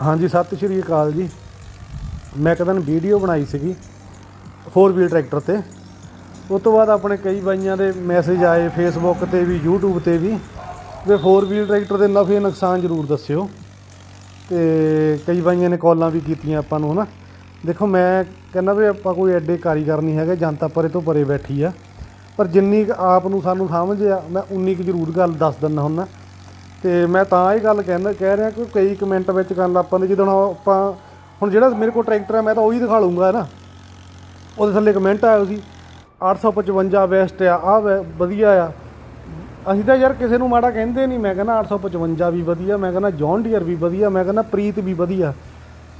ਹਾਂਜੀ, ਸਤਿ ਸ਼੍ਰੀ ਅਕਾਲ ਜੀ। ਮੈਂ ਇੱਕ ਦਿਨ ਵੀਡੀਓ ਬਣਾਈ ਸੀਗੀ 4 ਵੀਲ ਟਰੈਕਟਰ ਤੇ। ਉਸ ਤੋਂ ਬਾਅਦ ਆਪਣੇ ਕਈ ਬਾਈਆਂ ਦੇ ਮੈਸੇਜ ਆਏ ਫੇਸਬੁੱਕ ਤੇ ਵੀ, YouTube ਤੇ ਵੀ ਵੀ 4 ਵੀਲ ਟਰੈਕਟਰ ਦੇ ਨਫੇ ਨੁਕਸਾਨ ਜ਼ਰੂਰ ਦੱਸਿਓ। ਤੇ ਕਈ ਬਾਈਆਂ ਨੇ ਕਾਲਾਂ ਵੀ ਕੀਤੀਆਂ ਆਪਾਂ ਨੂੰ, ਹਨਾ। ਦੇਖੋ, ਮੈਂ ਕਹਿੰਦਾ ਵੀ ਆਪਾਂ ਕੋਈ ਐਡੇ ਕਾਰੀਗਰ ਨਹੀਂ ਹੈਗੇ, ਜਨਤਾ ਪਰੇ ਤੋਂ ਪਰੇ ਬੈਠੀ ਆ। ਪਰ ਜਿੰਨੀ ਕੁ ਆਪ ਨੂੰ ਸਾਨੂੰ ਸਮਝ ਆ, ਮੈਂ ਉਨੀ ਕੁ ਜ਼ਰੂਰ ਗੱਲ ਦੱਸ ਦਿੰਦਾ ਹੁੰਦਾ ਤੇ ਮੈਂ ਤਾਂ ਇਹ ਗੱਲ ਕਹਿੰਦਾ ਕਹਿ ਰਿਹਾ ਕਿ ਕਈ ਕਮੈਂਟ ਵਿੱਚ ਗੱਲ ਆਪਾਂ ਨੇ ਜਦੋਂ ਆਪਾਂ ਹੁਣ ਜਿਹੜਾ ਮੇਰੇ ਕੋਲ ਟਰੈਕਟਰ ਹੈ ਮੈਂ ਤਾਂ ਉਹੀ ਦਿਖਾ ਲੂੰਗਾ ਨਾ? ਉਹਦੇ ਥੱਲੇ ਕਮੈਂਟ ਆਇਆ ਸੀ 855 ਬੈਸਟ ਆ ਆ ਵਧੀਆ ਆ। ਅਸੀਂ ਤਾਂ ਯਾਰ ਕਿਸੇ ਨੂੰ ਮਾੜਾ ਕਹਿੰਦੇ ਨਹੀਂ, ਮੈਂ ਕਹਿੰਦਾ 855 ਵੀ ਵਧੀਆ, ਮੈਂ ਕਹਿੰਦਾ ਜੌਨ ਡੀਅਰ ਵੀ ਵਧੀਆ, ਮੈਂ ਕਹਿੰਦਾ ਪ੍ਰੀਤ ਵੀ ਵਧੀਆ।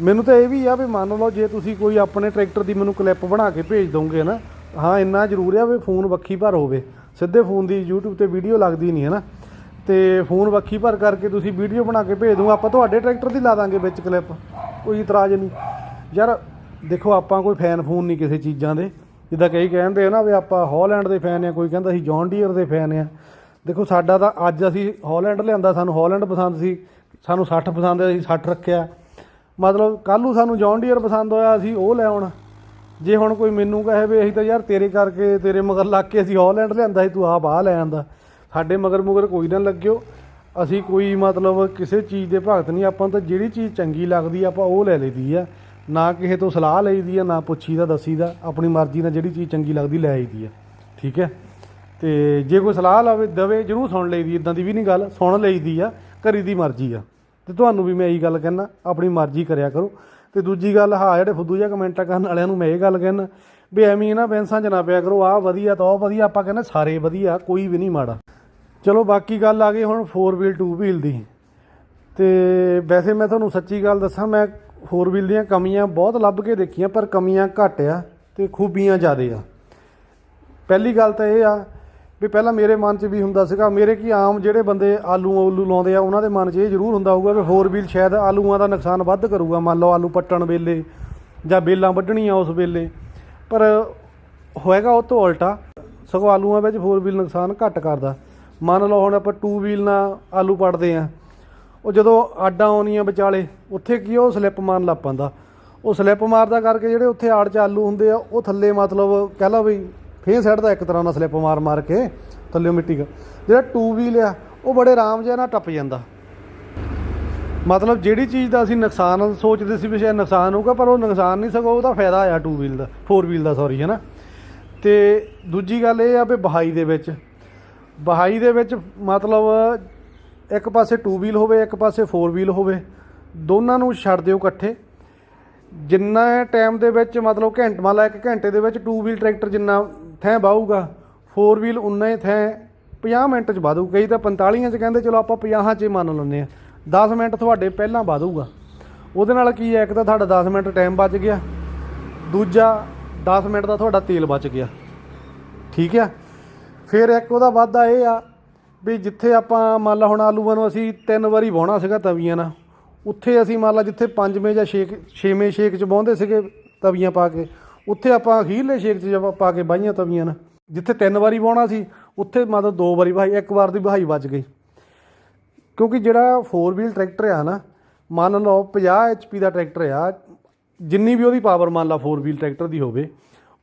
ਮੈਨੂੰ ਤਾਂ ਇਹ ਵੀ ਆ ਵੀ ਮੰਨ ਲਓ ਜੇ ਤੁਸੀਂ ਕੋਈ ਆਪਣੇ ਟਰੈਕਟਰ ਦੀ ਮੈਨੂੰ ਕਲਿੱਪ ਬਣਾ ਕੇ ਭੇਜ ਦੋਗੇ ਨਾ? ਹਾਂ, ਇੰਨਾ ਜ਼ਰੂਰ ਆ ਵੀ ਫੋਨ ਵੱਖੀ ਭਰ ਹੋਵੇ। ਸਿੱਧੇ ਫੋਨ ਦੀ YouTube ਤੇ ਵੀਡੀਓ ਲੱਗਦੀ ਨਹੀਂ, ਹੈ ਨਾ? ਤੇ ਫੋਨ ਵੱਖੀ ਭਰ ਕਰਕੇ ਤੁਸੀਂ ਵੀਡੀਓ ਬਣਾ ਕੇ ਭੇਜ ਦੂੰਗਾ। ਆਪਾਂ ਤੁਹਾਡੇ ਟਰੈਕਟਰ ਦੀ ਲਾ ਦਾਂਗੇ ਵਿੱਚ ਕਲਿੱਪ ਕੋਈ ਇਤਰਾਜ਼ ਨਹੀਂ। ਯਾਰ, ਦੇਖੋ, ਆਪਾਂ ਕੋਈ ਫੈਨ ਫੋਨ ਨਹੀਂ ਕਿਸੇ ਚੀਜ਼ਾਂ ਦੇ। ਜਿੱਦਾਂ ਕਈ ਕਹਿੰਦੇ ਆ ਨਾ ਵੀ ਆਪਾਂ ਹਾਲੈਂਡ ਦੇ ਫੈਨ ਆ, ਕੋਈ ਕਹਿੰਦਾ ਅਸੀਂ ਜੌਨ ਡੀਅਰ ਦੇ ਫੈਨ ਆ। ਦੇਖੋ, ਸਾਡਾ ਤਾਂ ਅੱਜ ਅਸੀਂ ਹਾਲੈਂਡ ਲਿਆਂਦਾ, ਸਾਨੂੰ ਹਾਲੈਂਡ ਪਸੰਦ ਸੀ। ਸਾਨੂੰ 60 ਪਸੰਦ ਅਸੀਂ 60 ਰੱਖਿਆ। ਮਤਲਬ ਕੱਲ੍ਹ ਨੂੰ ਸਾਨੂੰ ਜੌਨ ਡੀਅਰ ਪਸੰਦ ਹੋਇਆ, ਅਸੀਂ ਉਹ ਲੈ ਆਉਣਾ। ਜੇ ਹੁਣ ਕੋਈ ਮੈਨੂੰ ਕਹੇ ਵੀ ਅਸੀਂ ਤਾਂ ਯਾਰ ਤੇਰੇ ਕਰਕੇ, ਤੇਰੇ ਮਗਰ ਲੱਗ ਕੇ ਅਸੀਂ ਹਾਲੈਂਡ ਲਿਆਂਦਾ ਸੀ, ਤੂੰ ਆਪ ਆ ਲੈ ਆਂਦਾ। ਸਾਡੇ ਮਗਰ ਮਗਰ ਕੋਈ ਨਾ ਲੱਗਿਓ। ਅਸੀਂ ਕੋਈ ਮਤਲਬ ਕਿਸੇ ਚੀਜ਼ ਦੇ ਭਗਤ ਨਹੀਂ। ਆਪਾਂ ਤਾਂ ਜਿਹੜੀ ਚੀਜ਼ ਚੰਗੀ ਲੱਗਦੀ ਆਪਾਂ ਉਹ ਲੈ ਲਈਦੀ ਆ। ਨਾ ਕਿਸੇ ਤੋਂ ਸਲਾਹ ਲਈਦੀ ਆ, ਨਾ ਪੁੱਛੀਦਾ, ਦੱਸੀਦਾ। ਆਪਣੀ ਮਰਜ਼ੀ ਨਾਲ ਜਿਹੜੀ ਚੀਜ਼ ਚੰਗੀ ਲੱਗਦੀ ਲੈ ਆਈਦੀ ਆ। ਠੀਕ ਹੈ? ਤੇ ਜੇ ਕੋਈ ਸਲਾਹ ਲਵੇ, ਦਵੇ, ਜਰੂਰ ਸੁਣ ਲਈਦੀ ਇਦਾਂ ਦੀ ਵੀ ਨਹੀਂ ਗੱਲ। ਸੁਣ ਲਈਦੀ ਆ ਕਰੀ ਦੀ ਮਰਜ਼ੀ ਆ। ਤੇ ਤੁਹਾਨੂੰ ਵੀ ਮੈਂ ਇਹੀ ਗੱਲ ਕਹਿਣਾ ਆਪਣੀ ਮਰਜ਼ੀ ਕਰਿਆ ਕਰੋ। ਤੇ ਦੂਜੀ ਗੱਲ, ਹਾਂ, ਜਿਹੜੇ ਫੁੱਦੂ ਜਿਹਾ ਕਮੈਂਟਾਂ ਕਰਨ ਵਾਲਿਆਂ ਨੂੰ ਮੈਂ ਇਹ ਗੱਲ ਕਹਿਣਾ ਵੀ ਐਵੇਂ ਨਾ ਬੈਂਸਾਂ 'ਚ ਨਾ ਪਿਆ ਕਰੋ। ਆਹ ਵਧੀਆ ਤਾਂ ਉਹ ਵਧੀਆ, ਆਪਾਂ ਕਹਿੰਦੇ ਸਾਰੇ ਵਧੀਆ, ਕੋਈ ਵੀ ਨਹੀਂ ਮਾੜਾ। ਚਲੋ ਬਾਕੀ ਗੱਲ ਆ ਗਈ ਹੁਣ 4 ਵੀਲ 2 ਵੀਲ ਦੀ। ਤੇ ਵੈਸੇ ਮੈਂ ਤੁਹਾਨੂੰ ਸੱਚੀ ਗੱਲ ਦੱਸਾਂ, ਮੈਂ 4 ਵੀਲ ਦੀਆਂ ਕਮੀਆਂ ਬਹੁਤ ਲੱਭ ਕੇ ਦੇਖੀਆਂ, ਪਰ ਕਮੀਆਂ ਘੱਟ ਆ ਤੇ ਖੂਬੀਆਂ ਜ਼ਿਆਦੇ ਆ। ਪਹਿਲੀ ਗੱਲ ਤਾਂ ਇਹ ਆ ਵੀ ਪਹਿਲਾਂ ਮੇਰੇ ਮਨ 'ਚ ਵੀ ਹੁੰਦਾ ਸੀਗਾ, ਮੇਰੇ ਕੀ ਆਮ ਜਿਹੜੇ ਬੰਦੇ ਆਲੂ ਆਲੂ ਲਾਉਂਦੇ ਆ, ਉਹਨਾਂ ਦੇ ਮਨ 'ਚ ਇਹ ਜ਼ਰੂਰ ਹੁੰਦਾ ਹੋਊਗਾ ਵੀ 4 ਵੀਲ ਸ਼ਾਇਦ ਆਲੂਆਂ ਦਾ ਨੁਕਸਾਨ ਵੱਧ ਕਰੂਗਾ। ਮੰਨ ਲਓ ਆਲੂ ਪੱਟਣ ਵੇਲੇ ਜਾਂ ਬੇਲਾਂ ਵੱਢਣੀਆਂ ਉਸ ਵੇਲੇ। ਪਰ ਹੋਏਗਾ ਉਹ ਤੋਂ ਉਲਟਾ। ਸਗੋਂ ਆਲੂਆਂ ਵਿੱਚ 4 ਵੀਲ ਨੁਕਸਾਨ ਘੱਟ ਕਰਦਾ। ਮੰਨ ਲਓ ਹੁਣ ਆਪਾਂ ਟੂ ਵੀਲ ਨਾਲ ਆਲੂ ਪੜਦੇ ਆ ਉਹ ਜਦੋਂ ਆਡਾਂ ਆਉਣੀਆਂ ਵਿਚਾਲੇ, ਉੱਥੇ ਕੀ ਉਹ ਸਲਿੱਪ ਮਾਰਨ ਲੱਗ ਪੈਂਦਾ। ਉਹ ਸਲਿੱਪ ਮਾਰਦਾ ਕਰਕੇ ਜਿਹੜੇ ਉੱਥੇ ਆੜ 'ਚ ਆਲੂ ਹੁੰਦੇ ਆ, ਉਹ ਥੱਲੇ ਮਤਲਬ ਕਹਿ ਲਾ ਵੀ ਫੇਰ ਸੈੱਟ ਦਾ ਇੱਕ ਤਰ੍ਹਾਂ ਨਾਲ ਸਲਿੱਪ ਮਾਰ ਮਾਰ ਕੇ ਥੱਲੇ ਮਿੱਟੀ ਦਾ ਜਿਹੜਾ ਟੂ ਵੀਲ ਆ, ਉਹ ਬੜੇ ਆਰਾਮ ਜਿਹਾ ਨਾਲ ਟੱਪ ਜਾਂਦਾ। ਮਤਲਬ ਜਿਹੜੀ ਚੀਜ਼ ਦਾ ਅਸੀਂ ਨੁਕਸਾਨ ਸੋਚਦੇ ਸੀ ਵੀ ਸ਼ਾਇਦ ਨੁਕਸਾਨ ਹੋਊਗਾ, ਪਰ ਉਹ ਨੁਕਸਾਨ ਨਹੀਂ ਸਗੋਂ ਉਹਦਾ ਫਾਇਦਾ ਆ ਟੂ ਵੀਲ ਦਾ ਫੋਰ ਵੀਲ ਦਾ ਸੌਰੀ ਹੈ ਨਾ ਤੇ ਦੂਜੀ ਗੱਲ ਇਹ ਆ ਵੀ ਬਹਾਈ ਦੇ ਵਿੱਚ ਬਹਾਈ ਦੇ ਵਿੱਚ ਮਤਲਬ ਇੱਕ ਪਾਸੇ 2 ਵੀਲ ਹੋਵੇ, ਇੱਕ ਪਾਸੇ 4 ਵੀਲ ਹੋਵੇ, ਦੋਨਾਂ ਨੂੰ ਛੱਡ ਦਿਓ ਇਕੱਠੇ। ਜਿੰਨਾ ਟਾਈਮ ਦੇ ਵਿੱਚ ਮਤਲਬ ਘੰਟ ਮੰਨ ਲਾ ਇੱਕ ਘੰਟੇ ਦੇ ਵਿੱਚ 2 ਵੀਲ ਟਰੈਕਟਰ ਜਿੰਨਾ ਥੈਂ ਬਾਹੂਗਾ 4 ਵੀਲ ਉਨਾ ਹੀ ਥੈਂ 50 ਮਿੰਟ ਚ ਬਾਦੂ ਕਈ ਤਾਂ 45 ਚ ਕਹਿੰਦੇ, ਚਲੋ ਆਪਾਂ 50 ਚ ਹੀ ਮੰਨ ਲੈਂਦੇ ਆ 10 ਮਿੰਟ ਤੁਹਾਡੇ ਪਹਿਲਾਂ ਬਾਦੂਗਾ ਉਹਦੇ ਨਾਲ ਕੀ ਹੈ, ਇੱਕ ਤਾਂ ਤੁਹਾਡਾ 10 ਮਿੰਟ ਟਾਈਮ ਬਚ ਗਿਆ। ਦੂਜਾ 10 ਮਿੰਟ ਦਾ ਤੁਹਾਡਾ ਤੇਲ ਬਚ ਗਿਆ। ਠੀਕ ਆ? ਫਿਰ ਇੱਕ ਉਹਦਾ ਵਾਧਾ ਇਹ ਆ ਵੀ ਜਿੱਥੇ ਆਪਾਂ ਮੰਨ ਲਾ ਹੁਣ ਆਲੂਆਂ ਨੂੰ ਅਸੀਂ ਤਿੰਨ ਵਾਰੀ ਵਾਹੁਣਾ ਸੀਗਾ ਤਵੀਆਂ ਨਾਲ, ਉੱਥੇ ਅਸੀਂ ਮੰਨ ਲਾ ਜਿੱਥੇ ਪੰਜਵੇਂ ਜਾਂ ਛੇਕ ਛੇਵੇਂ ਛੇਕ ਚ ਵਾਹੁੰਦੇ ਸੀਗੇ ਤਵੀਆਂ ਪਾ ਕੇ, ਉੱਥੇ ਆਪਾਂ ਅਖੀਰਲੇ ਛੇਕ ਚ ਜਦ ਪਾ ਕੇ ਬਾਈਆਂ ਤਵੀਆਂ ਨਾਲ। ਜਿੱਥੇ ਤਿੰਨ ਵਾਰੀ ਵਾਹੁਣਾ ਸੀ, ਉੱਥੇ ਮਤਲਬ ਦੋ ਵਾਰੀ ਵਹਾਈ ਇੱਕ ਵਾਰ ਦੀ ਵਹਾਈ ਬਚ ਗਈ। ਕਿਉਂਕਿ ਜਿਹੜਾ 4 ਵੀਲ ਟਰੈਕਟਰ ਆ ਨਾ, ਮੰਨ ਲਓ 50 HP ਦਾ ਟਰੈਕਟਰ ਆ, ਜਿੰਨੀ ਵੀ ਉਹਦੀ ਪਾਵਰ ਮੰਨ ਲਾ 4 ਵੀਲ ਟਰੈਕਟਰ ਦੀ ਹੋਵੇ,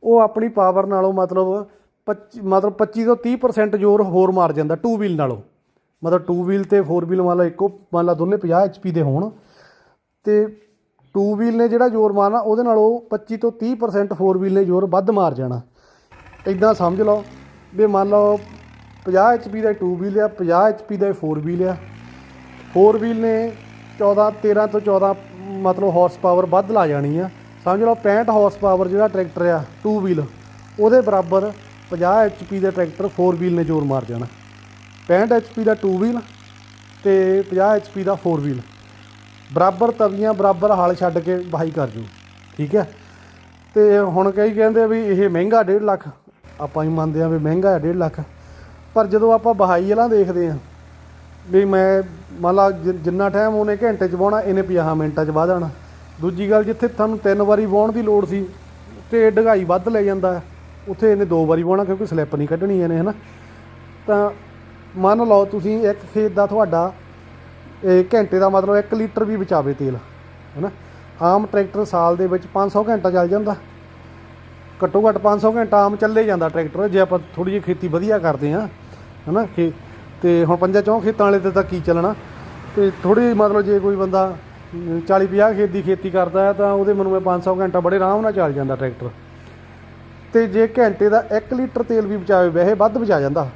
ਉਹ ਆਪਣੀ ਪਾਵਰ ਨਾਲੋਂ ਮਤਲਬ 25 ਮਤਲਬ 25 ਤੋਂ 30% ਜ਼ੋਰ ਹੋਰ ਮਾਰ ਜਾਂਦਾ ਟੂ ਵੀਲ ਨਾਲੋਂ। ਮਤਲਬ ਟੂ ਵੀਲ ਤੇ ਫੋਰ ਵੀਲ ਮੰਨ ਲਾ ਇੱਕੋ, ਮੰਨ ਲਾ ਦੋਨੇ 50 HP ਦੇ ਹੋਣ। ਤੇ ਟੂ ਵੀਲ ਨੇ ਜਿਹੜਾ ਜ਼ੋਰ ਮਾਰਨਾ, ਉਹਦੇ ਨਾਲੋਂ 25 ਤੋਂ 30% 4 ਵੀਲ ਨੇ ਜ਼ੋਰ ਵੱਧ ਮਾਰ ਜਾਣਾ। ਇਦਾਂ ਸਮਝ ਲਓ ਵੀ ਮੰਨ ਲਓ 50 HP ਦਾ ਟੂ ਵੀਲ ਆ 50 HP ਦਾ ਫੋਰ ਵੀਲ ਆ। ਫੋਰ ਵੀਲ ਨੇ 14 13 ਤੋਂ 14 ਮਤਲਬ ਹਾਰਸ ਪਾਵਰ ਵੱਧ ਲਾ ਜਾਣੀ ਆ। ਸਮਝ ਲਓ 65 ਹਾਰਸ ਪਾਵਰ ਜਿਹੜਾ ਟਰੈਕਟਰ ਆ ਟੂ ਵੀਲ ਉਹਦੇ ਬਰਾਬਰ 50 HP ਦੇ ਟਰੈਕਟਰ 4 ਵੀਲ ਨੇ ਜ਼ੋਰ ਮਾਰ ਜਾਣਾ 65 HP ਦਾ 2 ਵੀਲ ਤੇ 50 HP ਦਾ 4 ਵੀਲ ਬਰਾਬਰ ਤਵੀਆਂ ਬਰਾਬਰ ਹਲ ਛੱਡ ਕੇ ਵਾਹੀ ਕਰ ਜੂ ਠੀਕ ਹੈ? ਤੇ ਹੁਣ ਕਈ ਕਹਿੰਦੇ ਵੀ ਇਹ ਮਹਿੰਗਾ 1.5 ਲੱਖ ਆਪਾਂ ਹੀ ਮੰਨਦੇ ਆ ਵੀ ਮਹਿੰਗਾ ਹੈ 1.5 ਲੱਖ। ਪਰ ਜਦੋਂ ਆਪਾਂ ਬਹਾਈ ਵਾਲਾ ਦੇਖਦੇ ਆ ਵੀ ਮੈਂ ਮੰਨ ਲਾ ਜਿੰਨਾ ਟਾਈਮ ਉਹਨੇ ਘੰਟੇ ਚ ਵਾਹੁਣਾ ਇਹਨੇ 50 ਮਿੰਟਾਂ ਚ ਵਾਹ ਜਾਣਾ। ਦੂਜੀ ਗੱਲ ਜਿੱਥੇ ਤੁਹਾਨੂੰ ਤਿੰਨ ਵਾਰੀ ਵਾਹੁਣ ਦੀ ਲੋੜ ਸੀ ਤੇ ਢਗਾਈ ਵੱਧ ਲੈ ਜਾਂਦਾ ਹੈ, ਉੱਥੇ ਇਹਨੇ ਦੋ ਵਾਰੀ ਵਾਹੁਣਾ ਕਿਉਂਕਿ ਸਲਿੱਪ ਨਹੀਂ ਕੱਢਣੀ ਇਹਨੇ, ਹਨਾ? ਤਾਂ ਮੰਨ ਲਓ ਤੁਸੀਂ ਇੱਕ ਖੇਤ ਦਾ ਤੁਹਾਡਾ, ਇਹ ਘੰਟੇ ਦਾ ਮਤਲਬ 1 ਲੀਟਰ ਵੀ ਬਚਾਵੇ ਤੇਲ, ਹਨਾ? ਆਮ ਟਰੈਕਟਰ ਸਾਲ ਦੇ ਵਿੱਚ 500 ਘੰਟਾ ਚੱਲ ਜਾਂਦਾ। ਘੱਟੋ ਘੱਟ 500 ਘੰਟਾ ਆਮ ਚੱਲੇ ਜਾਂਦਾ ਟਰੈਕਟਰ, ਜੇ ਆਪਾਂ ਥੋੜੀ ਜਿਹੀ ਖੇਤੀ ਵਧੀਆ ਕਰਦੇ ਆ ਹਨਾ? ਕਿ ਤੇ ਹੁਣ ਪੰਜਾਂ ਚੌਂ ਖੇਤਾਂ ਵਾਲੇ ਤੇ ਤਾਂ ਕੀ ਚੱਲਣਾ? ਤੇ ਥੋੜੀ ਮਤਲਬ ਜੇ ਕੋਈ ਬੰਦਾ 40 50 ਖੇਤ ਦੀ ਖੇਤੀ ਕਰਦਾ ਹੈ, ਤਾਂ ਉਹਦੇ ਮਨੂੰ 500 ਘੰਟਾ ਬੜੇ ਆਰਾਮ ਨਾਲ ਚੱਲ ਜਾਂਦਾ ਟਰੈਕਟਰ। ਤੇ ਜੇ ਘੰਟੇ ਦਾ 1 ਲੀਟਰ ਤੇਲ ਵੀ ਬਚਾਵੇ, ਵੈਸੇ ਵੱਧ ਬਚਾ ਜਾਂਦਾ।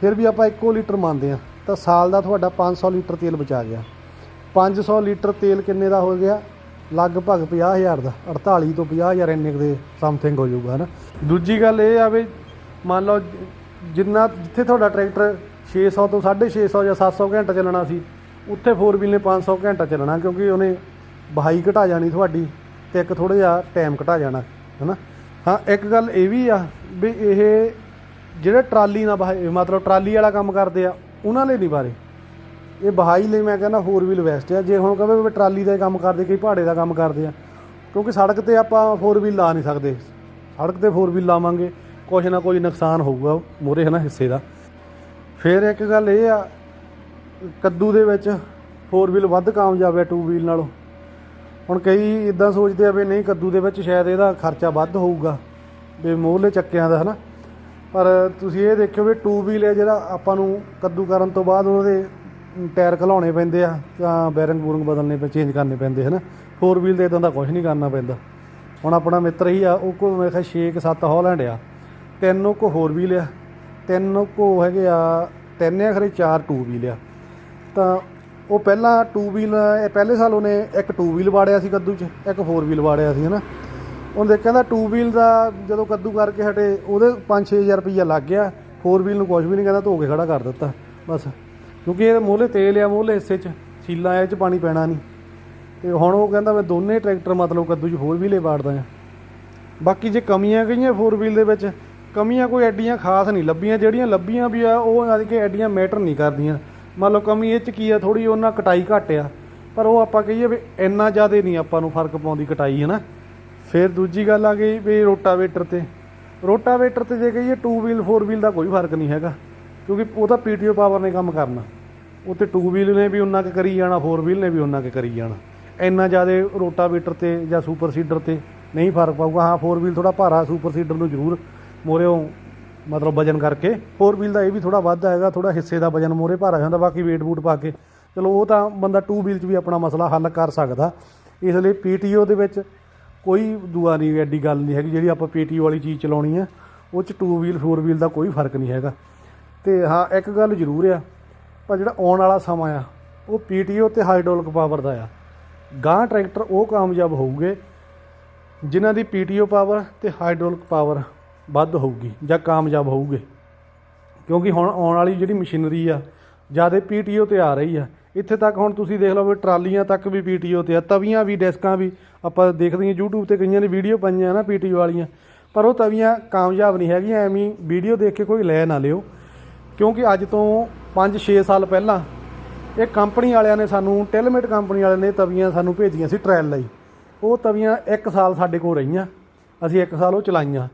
ਫਿਰ ਵੀ ਆਪਾਂ 1 ਲੀਟਰ ਮੰਨਦੇ ਆ ਤਾਂ ਸਾਲ ਦਾ ਤੁਹਾਡਾ 500 ਲੀਟਰ ਤੇਲ ਬਚਾ ਗਿਆ। 500 ਲੀਟਰ ਤੇਲ ਕਿੰਨੇ ਦਾ ਹੋ ਗਿਆ? ਲਗਭਗ 50000 ਦਾ। 48 ਤੋਂ 50000 ਇੰਨੇ ਕੁ ਦੇ ਸਮਥਿੰਗ ਹੋ ਜਾਊਗਾ, ਹਨਾ? ਦੂਜੀ ਗੱਲ ਇਹ ਆ ਵੀ ਮੰਨ ਲਓ ਜਿੰਨਾ ਜਿੱਥੇ ਤੁਹਾਡਾ ਟਰੈਕਟਰ 600 ਤੋਂ 650 ਜਾਂ 700 ਘੰਟਾ ਚੱਲਣਾ ਸੀ, ਉੱਥੇ 4 ਵੀਲ ਨੇ 500 ਘੰਟਾ ਚੱਲਣਾ ਕਿਉਂਕਿ ਉਹਨੇ ਬਹਾਈ ਘਟਾ ਜਾਣੀ ਤੁਹਾਡੀ ਤੇ ਇੱਕ ਥੋੜਾ ਜਿਹਾ ਟਾਈਮ ਘਟਾ ਜਾਣਾ, ਹਨਾ? ਹਾਂ, ਇੱਕ ਗੱਲ ਇਹ ਵੀ ਆ ਵੀ ਇਹ ਜਿਹੜੇ ਟਰਾਲੀ ਨਾਲ ਬਹਾ- ਮਤਲਬ ਟਰਾਲੀ ਵਾਲਾ ਕੰਮ ਕਰਦੇ ਆ, ਉਹਨਾਂ ਲਈ ਨਹੀਂ ਬਾਰੇ। ਇਹ ਬਹਾਈ ਲਈ ਮੈਂ ਕਹਿੰਦਾ ਫੋਰ ਵੀਲ ਬੈਸਟ ਆ। ਜੇ ਹੁਣ ਕਹਵੇ ਵੀ ਟਰਾਲੀ ਦਾ ਹੀ ਕੰਮ ਕਰਦੇ, ਕਈ ਪਹਾੜੇ ਦਾ ਕੰਮ ਕਰਦੇ ਆ, ਕਿਉਂਕਿ ਸੜਕ ਤੇ ਆਪਾਂ ਫੋਰ ਵੀਲ ਲਾ ਨਹੀਂ ਸਕਦੇ। ਸੜਕ ਤੇ ਫੋਰ ਵੀਲ ਲਾਵਾਂਗੇ, ਕੁਛ ਨਾ ਕੁਝ ਨੁਕਸਾਨ ਹੋਊਗਾ ਮੋਰੇ ਹੈ ਨਾ ਹਿੱਸੇ ਦਾ। ਫਿਰ ਇੱਕ ਗੱਲ ਇਹ ਆ, ਕੱਦੂ ਦੇ ਵਿੱਚ ਫੋਰ ਵੀਲ ਵੱਧ ਕਾਮਯਾਬ ਹੈ ਟੂ ਵੀਲ ਨਾਲੋਂ। ਹੁਣ ਕਈ ਇਦਾਂ ਸੋਚਦੇ ਆ ਵੀ ਨਹੀਂ ਕੱਦੂ ਦੇ ਵਿੱਚ ਸ਼ਾਇਦ ਇਹਦਾ ਖਰਚਾ ਵੱਧ ਹੋਊਗਾ, ਵੀ ਮੋਹਲੇ ਚੱਕਿਆਂ ਦਾ ਹਨਾ। ਪਰ ਤੁਸੀਂ ਇਹ ਦੇਖਿਓ ਵੀ ਟੂ ਵੀਲ ਹੈ ਜਿਹੜਾ ਆਪਾਂ ਨੂੰ ਕੱਦੂ ਕਰਨ ਤੋਂ ਬਾਅਦ ਉਹਦੇ ਟਾਇਰ ਖਲਾਉਣੇ ਪੈਂਦੇ ਆ, ਜਾਂ ਬੈਰਿੰਗ ਬੂਰਿੰਗ ਬਦਲਨੇ ਪੈ ਚੇਂਜ ਕਰਨੇ ਪੈਂਦੇ ਹਨਾ। ਫੋਰ ਵੀਲ ਦੇ ਇਦਾਂ ਦਾ ਕੁਝ ਨਹੀਂ ਕਰਨਾ ਪੈਂਦਾ। ਹੁਣ ਆਪਣਾ ਮਿੱਤਰ ਹੀ ਆ, ਉਹ ਕੋ ਮੇਰੇ ਖਿਆਲ 6 ਕਿ 7 ਹਾਲੈਂਡ ਆ। ਤਿੰਨ ਉਹ ਕੋ 4 ਵੀਲ ਆ, ਤਿੰਨ ਉਹ ਕੋ ਹੈਗੇ ਆ, ਤਿੰਨ ਆ ਖਰੇ 4 2 ਵੀਲ ਆ। ਤਾਂ ਉਹ ਪਹਿਲਾਂ ਟੂ ਵੀਲ ਇਹ ਪਹਿਲੇ ਸਾਲ ਉਹਨੇ ਇੱਕ ਟੂ ਵੀਲ ਵਾੜਿਆ ਸੀ ਕੱਦੂ 'ਚ, ਇੱਕ ਫੋਰ ਵੀਲ ਵਾੜਿਆ ਸੀ, ਹਨਾ? ਉਹਨੇ ਕਹਿੰਦਾ ਟੂ ਵੀਲ ਦਾ ਜਦੋਂ ਕੱਦੂ ਕਰਕੇ ਹਟੇ, ਉਹਦੇ 5-6000 ਰੁਪਈਆ ਲੱਗ ਗਿਆ। ਫੋਰ ਵੀਲ ਨੂੰ ਕੁਝ ਵੀ ਨਹੀਂ ਕਹਿੰਦਾ, ਧੋ ਕੇ ਖੜਾ ਕਰ ਦਿੱਤਾ, ਬਸ। ਕਿਉਂਕਿ ਇਹ ਮੋਹਲੇ ਤੇਲ ਆ ਮੋਹਲੇ ਹਿੱਸੇ 'ਚ, ਸੀਲਾ ਇਹ 'ਚ ਪਾਣੀ ਪੈਣਾ ਨਹੀਂ। ਤੇ ਹੁਣ ਉਹ ਕਹਿੰਦਾ, ਮੈਂ ਦੋਨੇ ਟਰੈਕਟਰ ਮਤਲਬ ਕੱਦੂ 'ਚ 4 ਵੀਲੇ ਵਾੜਦਾ ਆ ਬਾਕੀ ਜੇ ਕਮੀਆਂ ਗਈਆਂ ਫੋਰ ਵੀਲ ਦੇ ਵਿੱਚ, ਕਮੀਆਂ ਕੋਈ ਐਡੀਆਂ ਖਾਸ ਨਹੀਂ, ਲੱਭੀਆਂ ਜਿਹੜੀਆਂ ਲੱਭੀਆਂ ਵੀ ਆ, ਉਹ ਯਾਨੀ ਕਿ ਐਡੀਆਂ ਮੈਟਰ ਨਹੀਂ ਕਰਦੀਆਂ। ਮੰਨ ਲਓ ਕਮੀ ਇਹ ਚ ਕੀ ਆ ਥੋੜੀ ਉਹਨਾਂ ਕਟਾਈ ਘੱਟ ਆ, ਪਰ ਉਹ ਆਪਾਂ ਕਹੀਏ ਵੀ ਇੰਨਾ ਜ਼ਿਆਦਾ ਨਹੀਂ ਆਪਾਂ ਨੂੰ ਫ਼ਰਕ ਪਾਉਂਦੀ ਕਟਾਈ ਹੈ ਨਾ ਫਿਰ ਦੂਜੀ ਗੱਲ ਆ ਗਈ ਵੀ ਰੋਟਾਵੇਟਰ ਤੇ। ਰੋਟਾਵੇਟਰ ਤੇ ਜੇ ਕਹੀਏ 2 ਵੀਲ 4 ਵੀਲ ਦਾ ਕੋਈ ਫ਼ਰਕ ਨਹੀਂ ਹੈਗਾ, ਕਿਉਂਕਿ ਉਹ ਤਾਂ ਪੀਟੀਓ ਪਾਵਰ ਨੇ ਕੰਮ ਕਰਨਾ। ਉਹ ਤੇ 2 ਵੀਲ ਨੇ ਵੀ ਉਹਨਾਂ ਕੁ ਕਰੀ ਜਾਣਾ 4 ਵੀਲ ਨੇ ਵੀ ਉਹਨਾਂ ਕੁ ਕਰੀ ਜਾਣਾ। ਇੰਨਾ ਜ਼ਿਆਦਾ ਰੋਟਾਵੇਟਰ ਤੇ ਜਾਂ ਸੁਪਰ ਸੀਡਰ ਤੇ ਨਹੀਂ ਫ਼ਰਕ ਪਾਊਗਾ। ਹਾਂ 4 ਵੀਲ ਥੋੜਾ ਭਾਰਾ ਸੁਪਰ ਸੀਡਰ ਨੂੰ ਜ਼ਰੂਰ ਮੋਰਿਓ ਮਤਲਬ ਵਜਨ ਕਰਕੇ। ਫੋਰ ਵੀਲ ਦਾ ਇਹ ਵੀ ਥੋੜਾ ਵੱਧ ਹੈਗਾ ਥੋੜਾ ਹਿੱਸੇ ਦਾ ਵਜਨ ਮੋਰੇ ਭਾਰਾ ਜਾਂਦਾ, ਬਾਕੀ weight ਬੂਟ ਪਾ ਕੇ। ਚਲੋ, ਉਹ ਤਾਂ ਬੰਦਾ 2 ਵੀਲ 'ਚ ਵੀ ਆਪਣਾ ਮਸਲਾ ਹੱਲ ਕਰ ਸਕਦਾ। ਇਸ ਲਈ ਪੀਟੀਓ ਦੇ ਵਿੱਚ ਕੋਈ ਦੂਆ ਨਹੀਂ, ਐਡੀ ਗੱਲ ਨਹੀਂ ਹੈਗੀ, ਜਿਹੜੀ ਆਪਾਂ ਪੀਟੀਓ ਵਾਲੀ ਚੀਜ਼ ਚਲਾਉਣੀ ਆ, ਉਹ 'ਚ 2 ਵੀਲ 4 ਵੀਲ ਦਾ ਕੋਈ ਫ਼ਰਕ ਨਹੀਂ ਹੈਗਾ। ਤੇ ਹਾਂ, ਇੱਕ ਗੱਲ ਜ਼ਰੂਰ ਆ, ਪਰ ਜਿਹੜਾ ਆਉਣ ਵਾਲਾ ਸਮਾਂ ਆ, ਉਹ ਪੀਟੀਓ ਤੇ ਹਾਈਡ੍ਰੋਲਿਕ ਪਾਵਰ ਦਾ ਆ। ਗਾਂ ਟਰੈਕਟਰ ਉਹ ਕਾਮਯਾਬ ਹੋਊਗੇ, ਜਿਨ੍ਹਾਂ ਦੀ ਪੀਟੀਓ ਪਾਵਰ ਤੇ ਹਾਈਡ੍ਰੋਲਿਕ ਪਾਵਰ ਵੱਧ ਹੋਊਗੀ ਜਾਂ ਕਾਮਯਾਬ ਹੋਊਗੇ। ਕਿਉਂਕਿ ਹੁਣ ਆਉਣ ਵਾਲੀ ਜਿਹੜੀ ਮਸ਼ੀਨਰੀ ਆ ਜ਼ਿਆਦਾ ਪੀਟੀਓ ਤੇ ਆ ਰਹੀ ਆ, ਇੱਥੇ ਤੱਕ ਹੁਣ ਤੁਸੀਂ ਦੇਖ ਲਓ ਵੀ ਟਰਾਲੀਆਂ ਤੱਕ ਵੀ ਪੀਟੀਓ ਤੇ ਆ, ਤਵੀਆਂ ਵੀ, ਡੈਸਕਾਂ ਵੀ, ਆਪਾਂ ਦੇਖਦੇ ਹਾਂ YouTube ਤੇ ਕਈਆਂ ਨੇ ਵੀਡੀਓ ਪਾਈਆਂ ਨਾ ਪੀਟੀਓ ਵਾਲੀਆਂ, ਪਰ ਉਹ ਤਵੀਆਂ ਕਾਮਯਾਬ ਨਹੀਂ ਹੈਗੀਆਂ, ਐਵੇਂ ਵੀਡੀਓ ਦੇਖ ਕੇ ਕੋਈ ਲੈ ਨਾ ਲਿਓ। ਕਿਉਂਕਿ ਅੱਜ ਤੋਂ 5-6 ਸਾਲ ਪਹਿਲਾਂ ਇਹ ਕੰਪਨੀ ਵਾਲਿਆਂ ਨੇ ਸਾਨੂੰ, ਟੈਲਮੇਟ ਕੰਪਨੀ ਵਾਲਿਆਂ ਨੇ ਤਵੀਆਂ ਸਾਨੂੰ ਭੇਜੀਆਂ ਸੀ ਟ੍ਰਾਇਲ ਲਈ। ਉਹ ਤਵੀਆਂ 1 ਸਾਲ ਸਾਡੇ ਕੋਲ ਰਹੀਆਂ, ਅਸੀਂ 1 ਸਾਲ ਉਹ ਚਲਾਈਆਂ।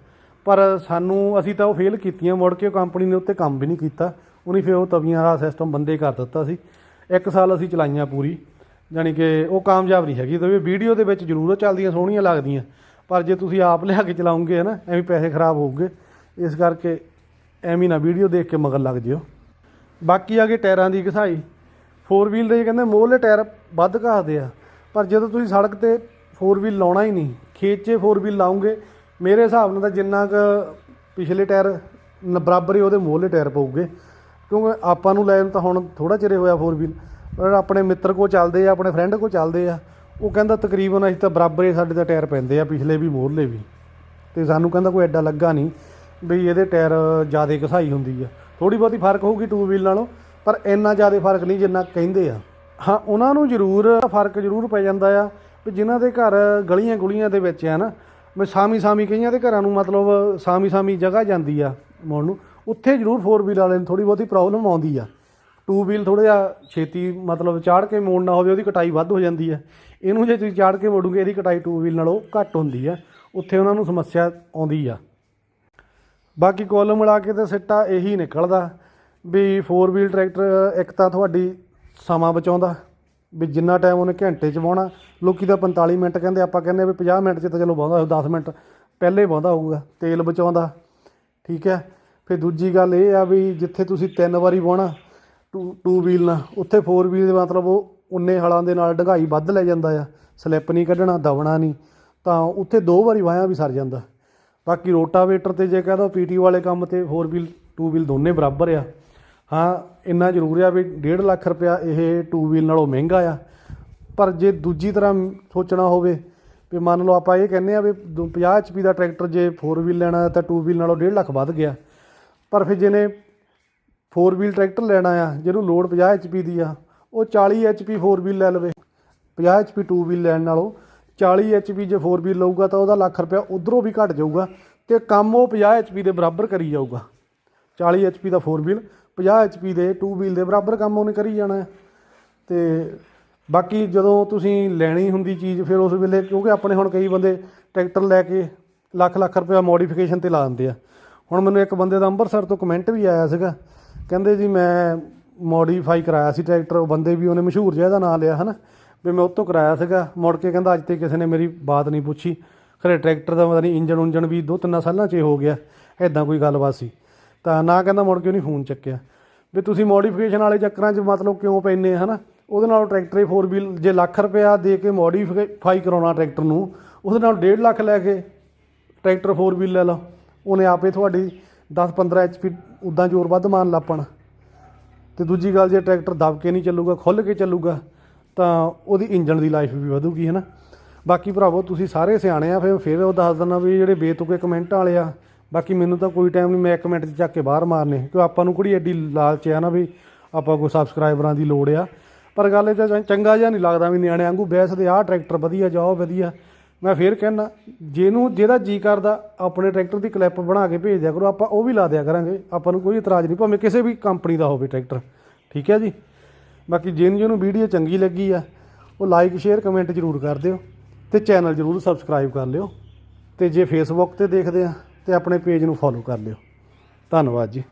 ਪਰ ਸਾਨੂੰ, ਅਸੀਂ ਤਾਂ ਉਹ ਫੇਲ ਕੀਤੀਆਂ, ਮੁੜ ਕੇ ਉਹ ਕੰਪਨੀ ਨੇ ਉੱਤੇ ਕੰਮ ਵੀ ਨਹੀਂ ਕੀਤਾ। ਉਹਨੇ ਫਿਰ ਉਹ ਤਵੀਆਂ ਵਾਲਾ ਸਿਸਟਮ ਬੰਦੇ ਕਰ ਦਿੱਤਾ ਸੀ। ਇੱਕ ਸਾਲ ਅਸੀਂ ਚਲਾਈਆਂ ਪੂਰੀ। ਯਾਨੀ ਕਿ ਉਹ ਕਾਮਯਾਬ ਨਹੀਂ ਹੈਗੀ। ਤੇ ਵੀਡੀਓ ਦੇ ਵਿੱਚ ਜ਼ਰੂਰ ਚੱਲਦੀਆਂ, ਸੋਹਣੀਆਂ ਲੱਗਦੀਆਂ। ਪਰ ਜੇ ਤੁਸੀਂ ਆਪ ਲਿਆ ਕੇ ਚਲਾਉਂਗੇ ਹੈ ਨਾ ਐਵੇਂ ਪੈਸੇ ਖਰਾਬ ਹੋਊਗੇ। ਇਸ ਕਰਕੇ ਐਵੇਂ ਨਾ ਵੀਡੀਓ ਦੇਖ ਕੇ ਮਗਰ ਲੱਗ ਜਿਓ। ਬਾਕੀ ਆ ਗਏ ਟਾਇਰਾਂ ਦੀ ਘਸਾਈ 4 ਵੀਲ ਦੇ ਕਹਿੰਦੇ ਮੋਹਲੇ ਟਾਇਰ ਵੱਧ ਘਾਸਦੇ ਆ। ਪਰ ਜਦੋਂ ਤੁਸੀਂ ਸੜਕ ਤੇ 4 ਵੀਲ ਲਾਉਣਾ ਹੀ ਨਹੀਂ, ਖੇਤ 'ਚ 4 ਵੀਲ ਲਾਉਂਗੇ ਮੇਰੇ ਹਿਸਾਬ ਨਾਲ ਤਾਂ ਜਿੰਨਾ ਕੁ ਪਿਛਲੇ ਟਾਇਰ ਬਰਾਬਰ ਹੀ ਉਹਦੇ ਮੋਹਲੇ ਟਾਇਰ ਪਊਗੇ। ਕਿਉਂਕਿ ਆਪਾਂ ਨੂੰ ਲੈਣ ਤਾਂ ਹੁਣ ਥੋੜਾ ਚਿਰ ਹੋਇਆ ਫੋਰ ਵੀਲ ਪਰ ਆਪਣੇ ਮਿੱਤਰ ਕੋ ਚੱਲਦੇ ਆ, ਆਪਣੇ ਫਰੈਂਡ ਕੋ ਚੱਲਦੇ ਆ। ਉਹ ਕਹਿੰਦਾ ਤਕਰੀਬਨ ਅਸੀਂ ਤਾਂ ਬਰਾਬਰ ਹੀ ਸਾਡੇ ਤਾਂ ਟਾਇਰ ਪੈਂਦੇ ਆ, ਪਿਛਲੇ ਵੀ ਮੋਹਲੇ ਵੀ। ਤੇ ਸਾਨੂੰ ਕਹਿੰਦਾ ਕੋਈ ਐਡਾ ਲੱਗਾ ਨਹੀਂ ਵੀ ਇਹਦੇ ਟਾਇਰ ਜ਼ਿਆਦਾ ਘਸਾਈ ਹੁੰਦੀ ਆ। ਥੋੜੀ ਬਹੁਤੀ ਫ਼ਰਕ ਹੋਊਗੀ ਟੂ ਵੀਲ ਨਾਲੋਂ, ਪਰ ਇੰਨਾ ਜ਼ਿਆਦਾ ਫ਼ਰਕ ਨਹੀਂ ਜਿੰਨਾ ਕਹਿੰਦੇ ਆ। ਹਾਂ, ਉਹਨਾਂ ਨੂੰ ਜ਼ਰੂਰ ਫ਼ਰਕ ਜ਼ਰੂਰ ਪੈ ਜਾਂਦਾ ਆ ਵੀ ਜਿਨ੍ਹਾਂ ਦੇ ਘਰ ਗਲੀਆਂ ਗੁਲੀਆਂ ਦੇ ਵਿੱਚ ਆ ਨਾ ਮੈਂ ਸਾਮੀ ਸਾਮੀ ਕਈਆਂ ਦੇ ਘਰਾਂ ਨੂੰ ਮਤਲਬ ਸਾਮੀ ਸਾਮੀ ਜਗ੍ਹਾ ਜਾਂਦੀ ਆ ਮੋੜ ਨੂੰ, ਉੱਥੇ ਜ਼ਰੂਰ 4 ਵੀਲ ਵਾਲੇ ਨੂੰ ਥੋੜੀ ਬਹੁਤੀ ਪ੍ਰੋਬਲਮ ਆਉਂਦੀ ਆ। 2 ਵੀਲ ਥੋੜਾ ਜਿਹਾ ਛੇਤੀ ਮਤਲਬ ਚਾੜ ਕੇ ਮੋੜ ਨਾ ਹੋਵੇ, ਉਹਦੀ ਕਟਾਈ ਵੱਧ ਹੋ ਜਾਂਦੀ ਆ। ਇਹਨੂੰ ਜੇ ਤੁਸੀਂ ਚਾੜ ਕੇ ਮੋੜੋਗੇ, ਇਹਦੀ ਕਟਾਈ 2 ਵੀਲ ਨਾਲੋਂ ਘੱਟ ਹੁੰਦੀ ਆ। ਉੱਥੇ ਉਹਨਾਂ ਨੂੰ ਸਮੱਸਿਆ ਆਉਂਦੀ ਆ। ਬਾਕੀ ਕੁੱਲ ਮਿਲਾ ਕੇ ਤੇ ਸਿੱਟਾ ਇਹੀ ਨਿਕਲਦਾ ਵੀ 4 ਵੀਲ ਟਰੈਕਟਰ ਇੱਕ ਤਾਂ ਤੁਹਾਡੀ ਸਮਾਂ ਬਚਾਉਂਦਾ। ਵੀ ਜਿੰਨਾ ਟਾਈਮ ਉਹਨੇ ਘੰਟੇ 'ਚ ਵਾਹੁਣਾ, ਲੋਕੀ ਤਾਂ 45 ਮਿੰਟ ਕਹਿੰਦੇ, ਆਪਾਂ ਕਹਿੰਦੇ ਵੀ 50 ਮਿੰਟ 'ਚ ਤਾਂ ਚਲੋ ਵਾਹੁੰਦਾ 10 ਮਿੰਟ, ਪਹਿਲੇ ਵਾਹੁੰਦਾ ਹੋਊਗਾ, ਤੇਲ ਬਚਾਉਂਦਾ, ਠੀਕ ਹੈ? ਫਿਰ ਦੂਜੀ ਗੱਲ ਇਹ ਆ ਵੀ ਜਿੱਥੇ ਤੁਸੀਂ ਤਿੰਨ ਵਾਰੀ ਵਾਹੁਣਾ ਟੂ ਟੂ ਵੀਲ ਨਾਲ, ਉੱਥੇ ਫੋਰ ਵੀਲ ਦੇ ਮਤਲਬ ਉਹ ਉਨੇ ਹਲਾਂ ਦੇ ਨਾਲ ਡੰਗਾਈ ਵੱਧ ਲੈ ਜਾਂਦਾ ਆ ਸਲਿੱਪ ਨਹੀਂ ਕੱਢਣਾ ਦਵਣਾ ਨਹੀਂ, ਤਾਂ ਉੱਥੇ ਦੋ ਵਾਰੀ ਵਾਹਿਆ ਵੀ ਸਰ ਜਾਂਦਾ। ਬਾਕੀ ਰੋਟਾਵੇਟਰ ਤੇ ਜੇ ਕਹਦੋ ਪੀਟੀ ਵਾਲੇ ਕੰਮ ਤੇ ਫੋਰ ਵੀਲ ਟੂ ਵੀਲ ਦੋਨੇ ਬਰਾਬਰ ਆ। ਹਾਂ, ਇੰਨਾ ਜ਼ਰੂਰ ਆ ਵੀ 1.5 ਲੱਖ ਰੁਪਇਆ ਇਹ ਟੂ ਵੀਲ ਨਾਲੋਂ ਮਹਿੰਗਾ ਆ। ਪਰ ਜੇ ਦੂਜੀ ਤਰ੍ਹਾਂ ਸੋਚਣਾ ਹੋਵੇ, ਵੀ ਮੰਨ ਲਓ ਆਪਾਂ ਇਹ ਕਹਿੰਦੇ ਆ ਵੀ ਦੋ- 50 ਐਚਪੀ ਦਾ ਟਰੈਕਟਰ ਜੇ ਫੋਰ ਵੀਲ ਲੈਣਾ ਤਾਂ ਟੂ ਵੀਲ ਨਾਲੋਂ 1.5 ਲੱਖ ਵੱਧ ਗਿਆ। ਪਰ ਫਿਰ ਜਿਹਨੇ ਫੋਰ ਵੀਲ ਟਰੈਕਟਰ ਲੈਣਾ ਆ, ਜਿਹਨੂੰ ਲੋਡ 50 ਐਚਪੀ ਦੀ ਆ, ਉਹ 40 ਐਚਪੀ ਫੋਰ ਵੀਲ ਲੈ ਲਵੇ। 50 ਐਚਪੀ ਟੂ ਵੀਲ ਲੈਣ ਨਾਲੋਂ 40 ਐਚਪੀ ਜੇ ਫੋਰ ਵੀਲ ਲਊਗਾ ਤਾਂ ਉਹਦਾ ਲੱਖ ਰੁਪਇਆ ਉਧਰੋਂ ਵੀ ਘਟ ਜਾਊਗਾ ਤੇ ਕੰਮ ਉਹ 50 ਐਚਪੀ ਦੇ ਬਰਾਬਰ ਕਰੀ ਜਾਊਗਾ। 40 ਐਚਪੀ ਦਾ ਫੋਰ ਵੀਲ 50 ਐਚਪੀ ਦੇ ਟੂ ਵੀਲ ਦੇ, ਬਰਾਬਰ ਕੰਮ ਉਹਨੇ ਕਰੀ ਜਾਣਾ ਹੈ। ਤੇ ਬਾਕੀ ਜਦੋਂ ਤੁਸੀਂ ਲੈਣੀ ਹੁੰਦੀ ਚੀਜ਼, ਫਿਰ ਉਸ ਵੇਲੇ ਕਿਉਂਕਿ ਆਪਣੇ ਹੁਣ ਕਈ ਬੰਦੇ ਟਰੈਕਟਰ ਲੈ ਕੇ ਲੱਖ ਲੱਖ ਰੁਪਇਆ ਮੋਡੀਫਿਕੇਸ਼ਨ ਤੇ ਲਾ ਦਿੰਦੇ ਆ। ਹੁਣ ਮੈਨੂੰ ਇੱਕ ਬੰਦੇ ਦਾ ਅੰਮ੍ਰਿਤਸਰ ਤੋਂ ਕਮੈਂਟ ਵੀ ਆਇਆ ਸੀਗਾ। ਕਹਿੰਦੇ ਜੀ, ਮੈਂ ਮੋਡੀਫਾਈ ਕਰਾਇਆ ਸੀ ਟਰੈਕਟਰ, ਉਹ ਬੰਦੇ ਵੀ ਉਹਨੇ ਮਸ਼ਹੂਰ ਜਿਹਾ ਦਾ ਨਾਂ ਲਿਆ ਹਨਾ, ਵੀ ਮੈਂ ਉਹ ਤੋਂ ਕਰਾਇਆ ਸੀਗਾ। ਮੁੜ ਕੇ ਕਹਿੰਦਾ, ਅੱਜ ਤੇ ਕਿਸੇ ਨੇ ਮੇਰੀ ਬਾਤ ਨਹੀਂ ਪੁੱਛੀ। ਖਰੇ ਟਰੈਕਟਰ ਦਾ ਪਤਾ ਨਹੀਂ ਇੰਜਨ ਉਂਜਨ ਵੀ ਦੋ ਤਿੰਨ ਸਾਲਾਂ 'ਚ ਹੋ ਗਿਆ। ਐਦਾਂ ਕੋਈ ਗੱਲਬਾਤ ਸੀ। ਤਾਂ ਨਾ ਕਹਿੰਦਾ ਮੁੜ ਕੇ ਉਹਨੇ ਫੋਨ ਚੱਕਿਆ। ਵੀ ਤੁਸੀਂ ਮੋਡੀਫਿਕੇਸ਼ਨ ਵਾਲੇ ਚੱਕਰਾਂ 'ਚ ਮਤਲਬ ਕਿਉਂ ਪੈਂਦੇ ਹਨਾ? ਉਹਦੇ ਨਾਲ ਟਰੈਕਟਰ ਹੀ 4 ਵੀਲ ਜੇ ਲੱਖ ਰੁਪਇਆ ਦੇ ਕੇ ਮੋਡੀਫਾਈ ਕਰਾਉਣਾ ਟਰੈਕਟਰ ਨੂੰ, ਉਹਦੇ ਨਾਲ 1.5 ਲੱਖ ਲੈ ਕੇ ਟਰੈਕਟਰ 4 ਵੀਲ ਲੈ ਲਓ। ਉਹਨੇ ਆਪੇ ਤੁਹਾਡੀ 10 15 ਐਚਪੀ ਉਦਾਂ ਜ਼ੋਰ ਵੱਧ ਮਾਰਨ ਲੱਪਣ ਤੇ ਦੂਜੀ ਗੱਲ, ਜੇ ਟਰੈਕਟਰ ਦਬ ਕੇ ਨਹੀਂ ਚੱਲੂਗਾ, ਖੁੱਲ ਕੇ ਚੱਲੂਗਾ, ਤਾਂ ਉਹਦੀ ਇੰਜਨ ਦੀ ਲਾਈਫ ਵੀ ਵਧੂਗੀ ਹੈ ਨਾ ਬਾਕੀ ਭਰਾਵੋ, ਤੁਸੀਂ ਸਾਰੇ ਸਿਆਣੇ ਆ, ਫਿਰ ਫਿਰ ਉਹ ਦੱਸ ਦਿੰਦਾ ਵੀ ਜਿਹੜੇ ਬੇਤੁਕੇ ਕਮੈਂਟ ਵਾਲੇ ਆ ਬਾਕੀ ਮੈਨੂੰ ਤਾਂ ਕੋਈ ਟਾਈਮ ਨਹੀਂ, ਮੈਂ ਇੱਕ ਮਿੰਟ 'ਚ ਚੱਕ ਕੇ ਬਾਹਰ ਮਾਰਨੇ ਕਿਉਂ ਆਪਾਂ ਨੂੰ ਕਿਹੜੀ ਐਡੀ ਲਾਲਚ ਆ ਨਾ ਵੀ ਆਪਾਂ ਕੋਈ ਸਬਸਕ੍ਰਾਈਬਰਾਂ ਦੀ ਲੋੜ ਆ। ਪਰ ਗੱਲ ਇਹ ਤਾਂ ਚੰਗਾ ਜਿਹਾ ਨਹੀਂ ਲੱਗਦਾ ਵੀ ਨਿਆਣੇ ਵਾਂਗੂ ਬੈਸ ਦੇ ਆਹ ਟਰੈਕਟਰ ਵਧੀਆ ਜਾਓ ਵਧੀਆ। ਮੈਂ ਫੇਰ ਕਹਿਣਾ ਜਿਹਨੂੰ, ਜਿਹਦਾ ਜੀ ਕਰਦਾ, ਆਪਣੇ ਟਰੈਕਟਰ ਦੀ ਕਲਿੱਪ ਬਣਾ ਕੇ ਭੇਜ ਦਿਆ ਕਰੋ, ਆਪਾਂ ਉਹ ਵੀ ਲਾ ਦਿਆ ਕਰਾਂਗੇ। ਆਪਾਂ ਨੂੰ ਕੋਈ ਇਤਰਾਜ਼ ਨਹੀਂ, ਭਾਵੇਂ ਕਿਸੇ ਵੀ ਕੰਪਨੀ ਦਾ ਹੋਵੇ ਟਰੈਕਟਰ ਠੀਕ ਹੈ ਜੀ? ਬਾਕੀ ਜਿਹਨੂੰ ਜਿਹਨੂੰ ਵੀਡੀਓ ਚੰਗੀ ਲੱਗੀ ਆ, ਉਹ ਲਾਈਕ ਸ਼ੇਅਰ ਕਮੈਂਟ ਜ਼ਰੂਰ ਕਰ ਦਿਓ ਤੇ ਚੈਨਲ ਜ਼ਰੂਰ ਸਬਸਕ੍ਰਾਈਬ ਕਰ ਲਿਓ। ਤੇ ਜੇ ਫੇਸਬੁੱਕ ਤੇ ਦੇਖਦੇ ਆ ਤੇ ਆਪਣੇ ਪੇਜ ਨੂੰ ਫੋਲੋ ਕਰ ਲਿਓ। ਧੰਨਵਾਦ ਜੀ।